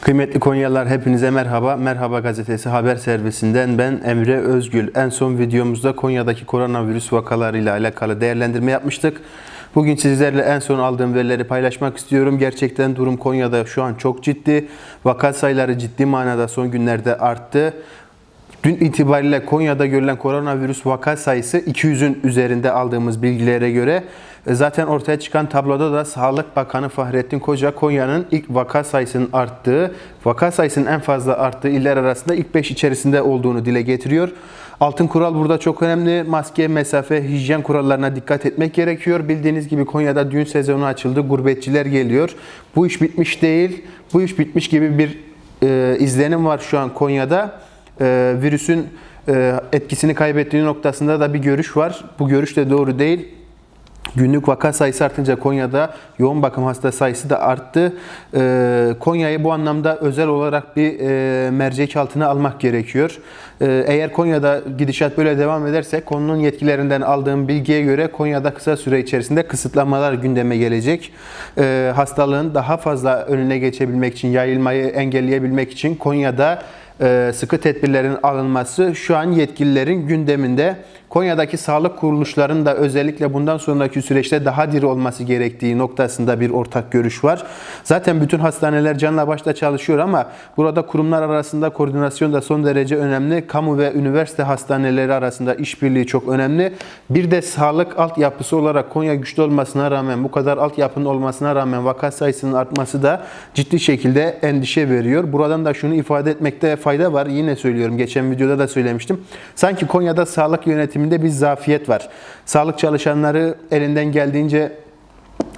Kıymetli Konyalılar hepinize merhaba. Merhaba gazetesi haber servisinden ben Emre Özgül. En son videomuzda Konya'daki koronavirüs vakalarıyla alakalı değerlendirme yapmıştık. Bugün sizlerle en son aldığım verileri paylaşmak istiyorum. Gerçekten durum Konya'da şu an çok ciddi. Vaka sayıları ciddi manada son günlerde arttı. Dün itibariyle Konya'da görülen koronavirüs vaka sayısı 200'ün üzerinde aldığımız bilgilere göre zaten ortaya çıkan tabloda da Sağlık Bakanı Fahrettin Koca Konya'nın ilk vaka sayısının arttığı, vaka sayısının en fazla arttığı iller arasında ilk 5 içerisinde olduğunu dile getiriyor. Altın kural burada çok önemli. Maske, mesafe, hijyen kurallarına dikkat etmek gerekiyor. Bildiğiniz gibi Konya'da düğün sezonu açıldı. Gurbetçiler geliyor. Bu iş bitmiş değil. Bu iş bitmiş gibi bir e, izlenim var şu an Konya'da e, virüsün e, etkisini kaybettiği noktasında da bir görüş var. Bu görüş de doğru değil. Günlük vaka sayısı artınca Konya'da yoğun bakım hasta sayısı da arttı. Ee, Konya'yı bu anlamda özel olarak bir e, mercek altına almak gerekiyor. Ee, eğer Konya'da gidişat böyle devam ederse konunun yetkililerinden aldığım bilgiye göre Konya'da kısa süre içerisinde kısıtlamalar gündeme gelecek. Ee, hastalığın daha fazla önüne geçebilmek için, yayılmayı engelleyebilmek için Konya'da e, sıkı tedbirlerin alınması şu an yetkililerin gündeminde. Konya'daki sağlık kuruluşlarının da özellikle bundan sonraki süreçte daha diri olması gerektiği noktasında bir ortak görüş var. Zaten bütün hastaneler canla başla çalışıyor ama burada kurumlar arasında koordinasyon da son derece önemli. Kamu ve üniversite hastaneleri arasında işbirliği çok önemli. Bir de sağlık altyapısı olarak Konya güçlü olmasına rağmen bu kadar altyapının olmasına rağmen vaka sayısının artması da ciddi şekilde endişe veriyor. Buradan da şunu ifade etmekte fayda var. Yine söylüyorum. Geçen videoda da söylemiştim. Sanki Konya'da sağlık yönetiminde bir zafiyet var. Sağlık çalışanları elinden geldiğince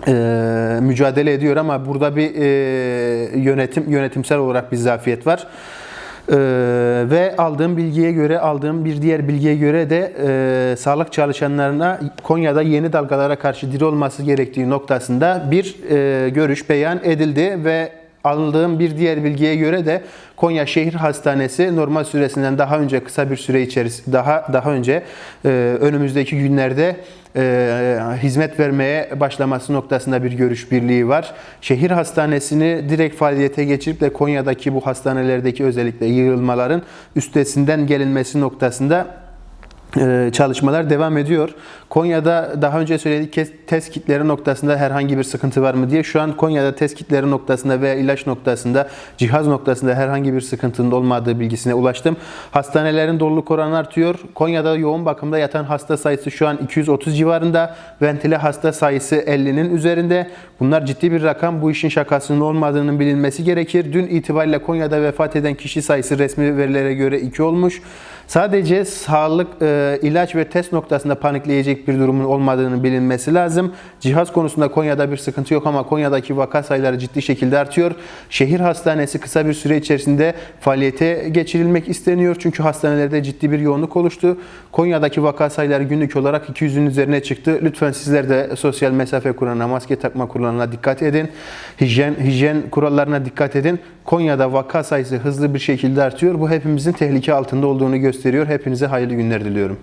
e, mücadele ediyor ama burada bir e, yönetim yönetimsel olarak bir zafiyet var. E, ve aldığım bilgiye göre, aldığım bir diğer bilgiye göre de e, sağlık çalışanlarına Konya'da yeni dalgalara karşı diri olması gerektiği noktasında bir e, görüş beyan edildi ve aldığım bir diğer bilgiye göre de Konya Şehir Hastanesi normal süresinden daha önce kısa bir süre içerisinde daha daha önce e, önümüzdeki günlerde e, hizmet vermeye başlaması noktasında bir görüş birliği var. Şehir hastanesini direkt faaliyete geçirip de Konya'daki bu hastanelerdeki özellikle yığılmaların üstesinden gelinmesi noktasında çalışmalar devam ediyor. Konya'da daha önce söyledik test kitleri noktasında herhangi bir sıkıntı var mı diye. Şu an Konya'da test kitleri noktasında veya ilaç noktasında, cihaz noktasında herhangi bir sıkıntının olmadığı bilgisine ulaştım. Hastanelerin doluluk oranı artıyor. Konya'da yoğun bakımda yatan hasta sayısı şu an 230 civarında. Ventile hasta sayısı 50'nin üzerinde. Bunlar ciddi bir rakam. Bu işin şakasının olmadığının bilinmesi gerekir. Dün itibariyle Konya'da vefat eden kişi sayısı resmi verilere göre 2 olmuş. Sadece sağlık, e, ilaç ve test noktasında panikleyecek bir durumun olmadığını bilinmesi lazım. Cihaz konusunda Konya'da bir sıkıntı yok ama Konya'daki vaka sayıları ciddi şekilde artıyor. Şehir hastanesi kısa bir süre içerisinde faaliyete geçirilmek isteniyor. Çünkü hastanelerde ciddi bir yoğunluk oluştu. Konya'daki vaka sayıları günlük olarak 200'ün üzerine çıktı. Lütfen sizler de sosyal mesafe kuralına, maske takma kuralına dikkat edin. Hijyen, hijyen kurallarına dikkat edin. Konya'da vaka sayısı hızlı bir şekilde artıyor. Bu hepimizin tehlike altında olduğunu gösteriyor. Hepinize hayırlı günler diliyorum.